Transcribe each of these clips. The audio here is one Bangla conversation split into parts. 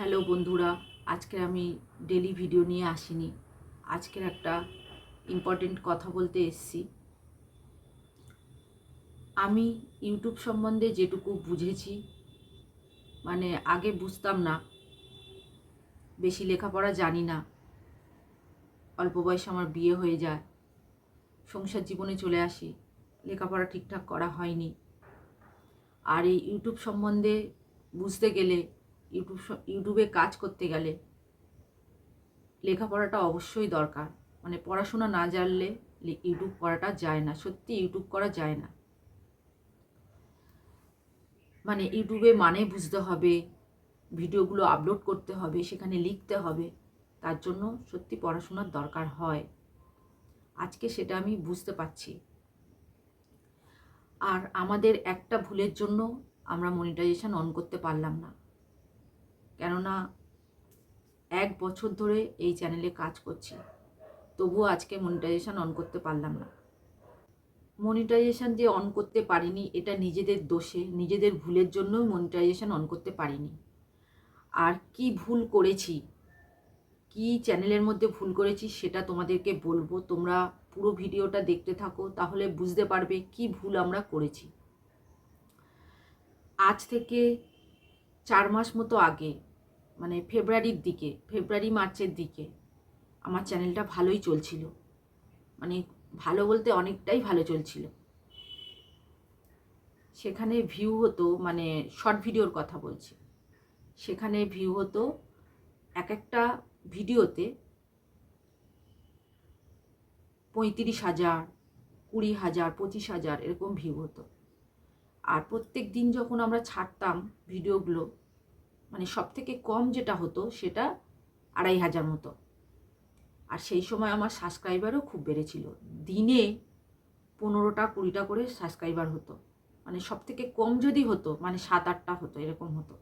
হ্যালো বন্ধুরা, আজকে আমি ডেলি ভিডিও নিয়ে আসিনি। আজকের একটা ইম্পর্টেন্ট কথা বলতে এসছি। আমি ইউটিউব সম্বন্ধে যেটুকু বুঝেছি মানে আগে বুঝতাম না, বেশি লেখাপড়া জানি না, অল্প বয়সে আমার বিয়ে হয়ে যায়, সংসার জীবনে চলে আসি, লেখাপড়া ঠিকঠাক করা হয়নি। আর এই ইউটিউব সম্বন্ধে বুঝতে গেলে ইউটিউব ইউটিউবে কাজ করতে গেলে লেখাপড়াটা অবশ্যই দরকার। মানে পড়াশোনা না জানলে ইউটিউব করাটা যায় না। সত্যি ইউটিউব করা যায় না। মানে ইউটিউবে মানে বুঝতে হবে, ভিডিওগুলো আপলোড করতে হবে, সেখানে লিখতে হবে। তার জন্য সত্যি পড়াশোনার দরকার হয়। আজকে সেটা আমি বুঝতে পারছি। আর আমাদের একটা ভুলের জন্য আমরা মনিটাইজেশন অন করতে পারলাম না। কেননা এক বছর ধরে এই চ্যানেলে কাজ করছি। তবুও আজকে মনিটাইজেশান অন করতে পারলাম না। মনিটাইজেশান যে অন করতে পারিনি, এটা নিজেদের দোষে, নিজেদের ভুলের জন্যই মনিটাইজেশান অন করতে পারিনি। আর কি ভুল করেছি, কি চ্যানেলের মধ্যে ভুল করেছি সেটা তোমাদেরকে বলব। তোমরা পুরো ভিডিওটা দেখতে থাকো, তাহলে বুঝতে পারবে কি ভুল আমরা করেছি। আজ থেকে চার মাস মতো আগে মানে ফেব্রুয়ারির দিকে, ফেব্রুয়ারি, মার্চের দিকে আমার চ্যানেলটা ভালোই চলছিল। মানে ভালো বলতে অনেকটাই ভালো চলছিল। সেখানে ভিউ হতো মানে শর্ট ভিডিওর কথা বলছি। সেখানে ভিউ হতো এক একটা ভিডিওতে পঁয়ত্রিশ হাজার, কুড়ি হাজার, পঁচিশ হাজার এরকম ভিউ হতো। আর প্রত্যেক দিন যখন আমরা ছাড়তাম ভিডিওগুলো মানে সব থেকে কম যেটা হতো সেটা আড়াই হাজার মতো। আর সেই সময় আমার সাবস্ক্রাইবারও খুব বেড়েছিল। দিনে পনেরোটা, কুড়িটা করে সাবস্ক্রাইবার হতো। মানে সব থেকে কম যদি হতো মানে সাত, আটটা হতো, এরকম হতো।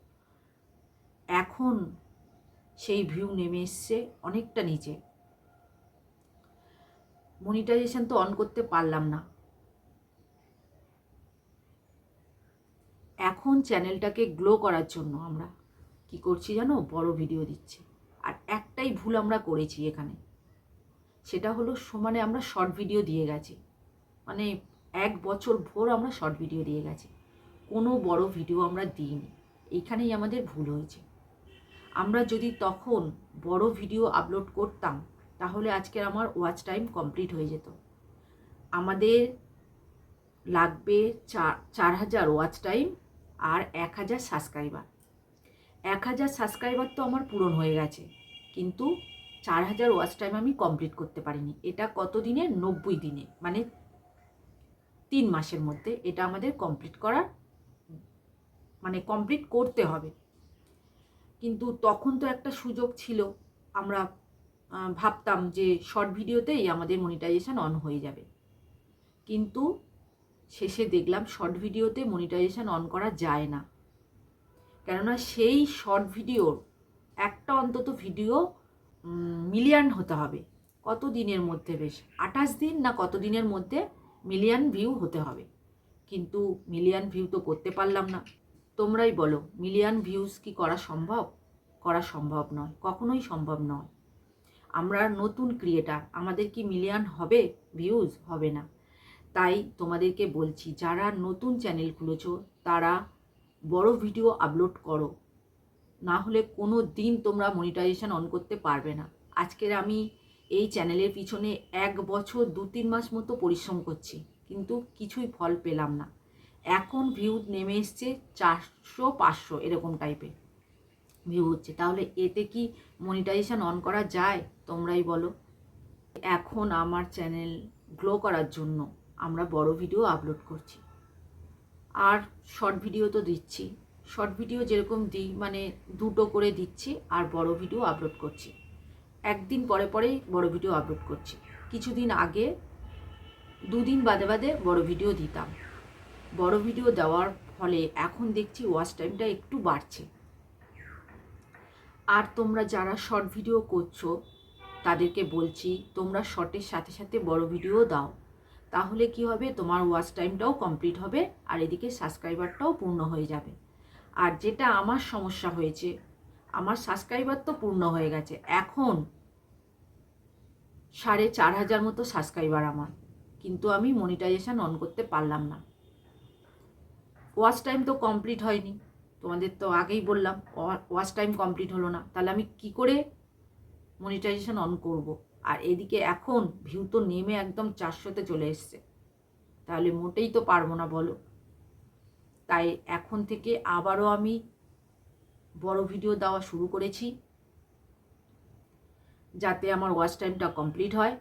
এখন সেই ভিউ নেমে এসছে অনেকটা নিচে। মনিটাইজেশন তো অন করতে পারলাম না। এখন চ্যানেলটাকে গ্লো করার জন্য আমরা কি করছি জানো? বড় ভিডিও দিচ্ছি। আর একটাই ভুল আমরা করেছি এখানে। সেটা হলো সমানে আমরা শর্ট ভিডিও দিয়ে গেছি। মানে এক বছর ভোর আমরা শর্ট ভিডিও দিয়ে গেছি। কোনো বড় ভিডিও আমরা দিইনি। এইখানেই আমাদের ভুল হয়েছে। আমরা যদি তখন বড় ভিডিও আপলোড করতাম, তাহলে আজকের আমার ওয়াচ টাইম কমপ্লিট হয়ে যেত। আমাদের লাগবে চার চার হাজার ওয়াচ টাইম আর এক হাজার সাবস্ক্রাইবার এক হাজার সাবস্ক্রাইবার তো আমার পূরণ হয়ে গেছে। কিন্তু চার হাজার ওয়াচ টাইম আমি কমপ্লিট করতে পারিনি। এটা কত দিনে নব্বই দিনে। মানে তিন মাসের মধ্যে এটা আমাদের কমপ্লিট করার মানে কমপ্লিট করতে হবে। কিন্তু তখন তো একটা সুযোগ ছিল। আমরা ভাবতাম যে শর্ট ভিডিওতেই আমাদের মনিটাইজেশন অন হয়ে যাবে। কিন্তু শেষে দেখলাম শর্ট ভিডিওতে মনিটাইজেশন অন করা যায় না। কেননা সেই শর্ট ভিডিওর একটা অন্তত ভিডিও মিলিয়ন হতে হবে। কত দিনের মধ্যে বেশ? আঠাশ দিন না কত দিনের মধ্যে মিলিয়ন ভিউ হতে হবে? কিন্তু মিলিয়ন ভিউ তো করতে পারলাম না। তোমরাই বলো মিলিয়ন ভিউজ কি করা সম্ভব? করা সম্ভব নয়, কখনোই সম্ভব নয়। আমরা নতুন ক্রিয়েটার আমাদের কি মিলিয়ন হবে? ভিউজ হবে না। তাই তোমাদেরকে বলছি, যারা নতুন চ্যানেল খুলেছ, তারা বড় ভিডিও আপলোড করো। না হলে কোনো দিন তোমরা মনিটাইজেশন অন করতে পারবে না। আজকের আমি এই চ্যানেলের পিছনে এক বছর দু তিন মাস মতো পরিশ্রম করছি, কিন্তু কিছুই ফল পেলাম না। এখন ভিউ নেমে এসছে চারশো পাঁচশো এরকম টাইপের ভিউ হচ্ছে। তাহলে এতে কি মনিটাইজেশন অন করা যায়? তোমরাই বলো। এখন আমার চ্যানেল গ্লো করার জন্য আমরা বড় ভিডিও আপলোড করছি। আর শর্ট ভিডিও তো দিচ্ছি। শর্ট ভিডিও যেরকম দিই মানে দুটো করে দিচ্ছি আর বড় ভিডিও আপলোড করছি। একদিন পরে পরেই বড় ভিডিও আপলোড করছি। কিছুদিন আগে, দুদিন বাদে বাদে বড় ভিডিও দিতাম। বড় ভিডিও দেওয়ার ফলে এখন দেখছি ওয়াচ টাইমটা একটু বাড়ছে। আর তোমরা যারা শর্ট ভিডিও করছ, তাদেরকে বলছি, তোমরা শর্টের সাথে সাথে বড় ভিডিও দাও। তাহলে কি হবে? তোমার ওয়াচ টাইমটাও কমপ্লিট হবে আর এদিকে সাবস্ক্রাইবারটাও পূর্ণ হয়ে যাবে। আর যেটা আমার সমস্যা হয়েছে, আমার সাবস্ক্রাইবার তো পূর্ণ হয়ে গেছে। এখন সাড়ে চার হাজার মতো সাবস্ক্রাইবার আমার। কিন্তু আমি মনিটাইজেশন অন করতে পারলাম না। ওয়াচ টাইম তো কমপ্লিট হয়নি। তোমাদের তো আগেই বললাম ওয়াচ টাইম কমপ্লিট হলো না। তাহলে আমি কি করে মনিটাইজেশন অন করব? আর এদিকে এখন ভিউ তো নেমে একদম চারশোতে চলে এসছে। তাহলে মোটেই তো পারব না বলো। তাই এখন থেকে আবারও আমি বড় ভিডিও দেওয়া শুরু করেছি। যাতে আমার ওয়াচ টাইমটা কমপ্লিট হয়।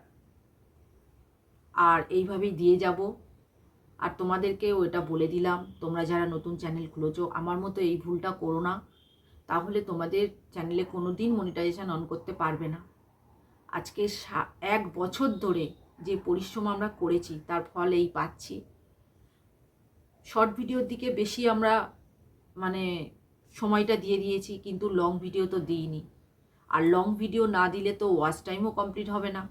আর এইভাবেই দিয়ে যাব। আর তোমাদেরকেও এটা বলে দিলাম, তোমরা যারা নতুন চ্যানেল খুলেছো, আমার মতো এই ভুলটা করো না। তাহলে তোমাদের চ্যানেলে কোনো দিন মনিটাইজেশান অন করতে পারবে না। আজকে এক বছর ধরে যে পরিশ্রম আমরা করেছি, তার ফল এই পাচ্ছি। শর্ট ভিডিওর দিকে বেশি আমরা মানে সময়টা দিয়ে দিয়েছি, কিন্তু লং ভিডিও তো দিইনি। আর লং ভিডিও না দিলে তো ওয়াচ টাইমও কমপ্লিট হবে না।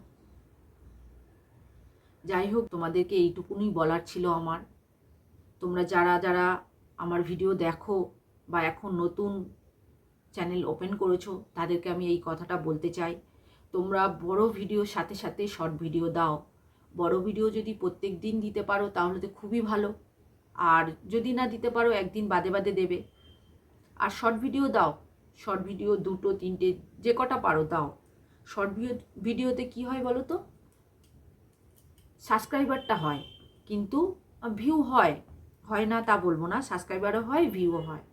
যাই হোক, তোমাদেরকে এইটুকুনই বলার ছিল আমার। তোমরা যারা যারা আমার ভিডিও দেখো বা এখন নতুন চ্যানেল ওপেন করেছ, তাদেরকে আমি এই কথাটা বলতে চাই। তোমরা বড় ভিডিওর সাথে সাথে শর্ট ভিডিও দাও। বড় ভিডিও যদি প্রত্যেক দিন দিতে পারো, তাহলে তো খুবই ভালো। আর যদি না দিতে পারো, একদিন বাদে বাদে দেবে। আর শর্ট ভিডিও দাও। শর্ট ভিডিও দুটো, তিনটে, যে কটা পারো দাও। শর্ট ভিডিও ভিডিওতে কি হয় বলো তো? সাবস্ক্রাইবারটা হয়, কিন্তু ভিউ হয়। হয় না তা বলব না সাবস্ক্রাইবারও হয় ভিউও হয়।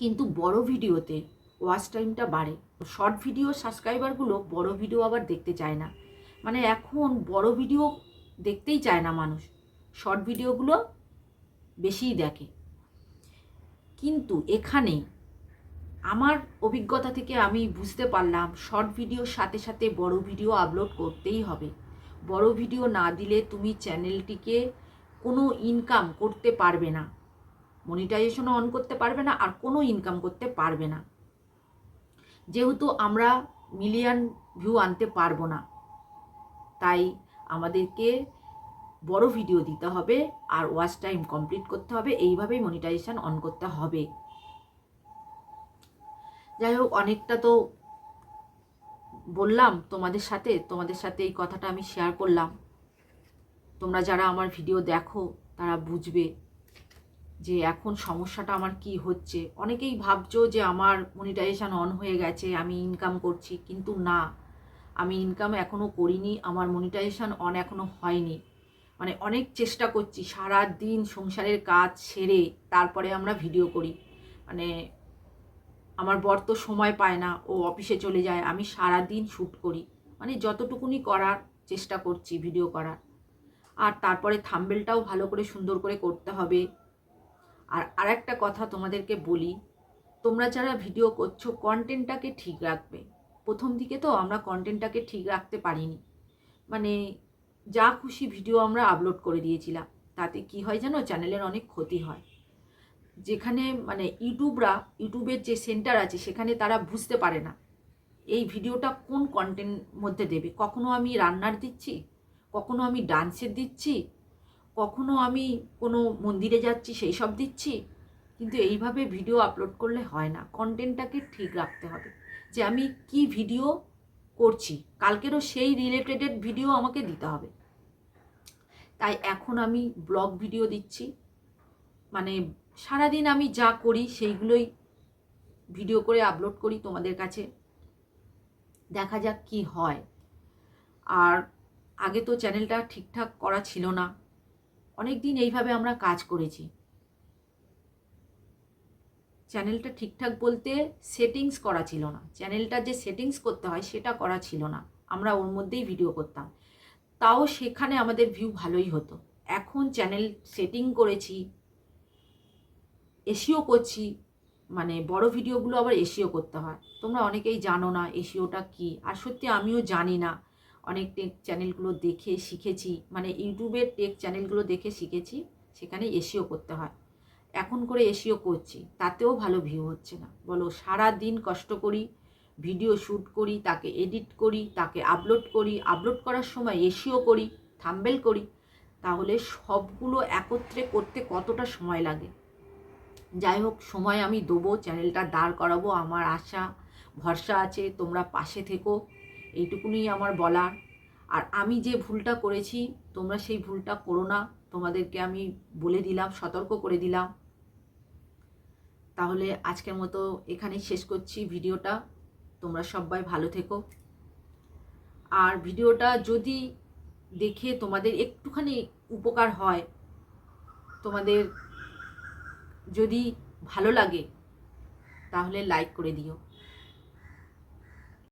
কিন্তু বড় ভিডিওতে ওয়াচ টাইমটা বাড়ে। শর্ট ভিডিও সাবস্ক্রাইবারগুলো বড় ভিডিও আবার দেখতে চায় না। মানে এখন বড় ভিডিও দেখতেই চায় না মানুষ। শর্ট ভিডিওগুলো বেশিই দেখে। কিন্তু এখানে আমার অভিজ্ঞতা থেকে আমি বুঝতে পারলাম শর্ট ভিডিওর সাথে সাথে বড় ভিডিও আপলোড করতেই হবে। বড় ভিডিও না দিলে তুমি চ্যানেলটিকে কোনো ইনকাম করতে পারবে না। মনিটাইজেশনও অন করতে পারবে না আর কোনো ইনকাম করতে পারবে না। যেহেতু আমরা মিলিয়ন ভিউ আনতে পারব না, তাই আমাদেরকে বড় ভিডিও দিতে হবে আর ওয়াচ টাইম কমপ্লিট করতে হবে, এইভাবেই মনিটাইজেশন অন করতে হবে। যাই হোক, অনেকটা তো বললাম তোমাদের সাথে তোমাদের সাথে এই কথাটা আমি শেয়ার করলাম। তোমরা যারা আমার ভিডিও দেখো, তারা বুঝবে যে এখন সমস্যাটা আমার কি হচ্ছে? অনেকেই ভাবছ যে আমার মনিটাইজেশান অন হয়ে গেছে, আমি ইনকাম করছি, কিন্তু না। আমি ইনকাম এখনও করিনি, আমার মনিটাইজেশান অন এখনও হয়নি। মানে অনেক চেষ্টা করছি সারা দিন সংসারের কাজ সেরে তারপরে আমরা ভিডিও করি। মানে আমার বর তো সময় পায় না, ও অফিসে চলে যায়, আমি সারা দিন শ্যুট করি। মানে যতটুকুনি করার চেষ্টা করছি ভিডিও করার। আর তারপরে থাম্বেলটাও ভালো করে সুন্দর করে করতে হবে। আর আরেকটা কথা তোমাদেরকে বলি, তোমরা যারা ভিডিও করছ কন্টেন্টটাকে ঠিক রাখবে। প্রথম দিকে তো আমরা কন্টেন্টটাকে ঠিক রাখতে পারিনি। মানে যা খুশি ভিডিও আমরা আপলোড করে দিয়েছিলাম, তাতে কি হয় জানো? চ্যানেলের অনেক ক্ষতি হয়। যেখানে মানে ইউটিউবরা, ইউটিউবের যে সেন্টার আছে, সেখানে তারা বুঝতে পারে না, এই ভিডিওটা কোন কন্টেন্ট মধ্যে দেবে? কখনো আমি রান্নার দিচ্ছি, কখনো আমি ডান্সের দিচ্ছি কখনো আমি কোনো মন্দিরে যাচ্ছি, সেই সব দিচ্ছি? কিন্তু এইভাবে ভিডিও আপলোড করলে হয় না। কন্টেন্টটাকে ঠিক রাখতে হবে। যে আমি কি ভিডিও করছি? কালকেরও সেই রিলেটেডেড ভিডিও আমাকে দিতে হবে। তাই এখন আমি ব্লগ ভিডিও দিচ্ছি। মানে সারাদিন আমি যা করি, সেইগুলোই ভিডিও করে আপলোড করি তোমাদের কাছে। দেখা যাক কি হয়। আর আগে তো চ্যানেলটা ঠিকঠাক করা ছিল না। অনেক দিন এইভাবে আমরা কাজ করেছি। চ্যানেলটা ঠিকঠাক বলতে সেটিংস করা ছিল না। চ্যানেলটা যে সেটিংস করতে হয় সেটা করা ছিল না। আমরা ওর মধ্যেই ভিডিও করতাম। তাও সেখানে আমাদের ভিউ ভালোই হতো। এখন চ্যানেল সেটিং করেছি, এসিও করছি মানে বড় ভিডিওগুলো আবার এসিও করতে হয়। তোমরা অনেকেই জানো না এসিওটা কি। আর সত্যি আমিও জানি না অনেক টেক চ্যানেলগুলো দেখে শিখেছি মানে ইউটিউবের টেক চ্যানেলগুলো দেখে শিখেছি, সেখানে এসিও করতে হয়। এখন করে এসিও করছি, তাতেও ভালো ভিউ হচ্ছে না। বলো সারা দিন কষ্ট করি ভিডিও শ্যুট করি, তাকে এডিট করি, তাকে আপলোড করি আপলোড করার সময় এসিও করি থাম্বেল করি, তাহলে সবগুলো একত্রে করতে কতটা সময় লাগে? যাই হোক, সময় আমি দেবো চ্যানেলটা দাঁড় করাবো, আমার আশা, ভরসা আছে, তোমরা পাশে থেকো। এইটুকুনি আমার বলার। আর আমি যে ভুলটা করেছি, তোমরা সেই ভুলটা করো না। তোমাদেরকে আমি বলে দিলাম, সতর্ক করে দিলাম। তাহলে আজকের মতো এখানেই শেষ করছি ভিডিওটা। তোমরা সবাই ভালো থেকো। আর ভিডিওটা যদি দেখে তোমাদের একটুখানি উপকার হয়, তোমাদের যদি ভালো লাগে, তাহলে লাইক করে দিও।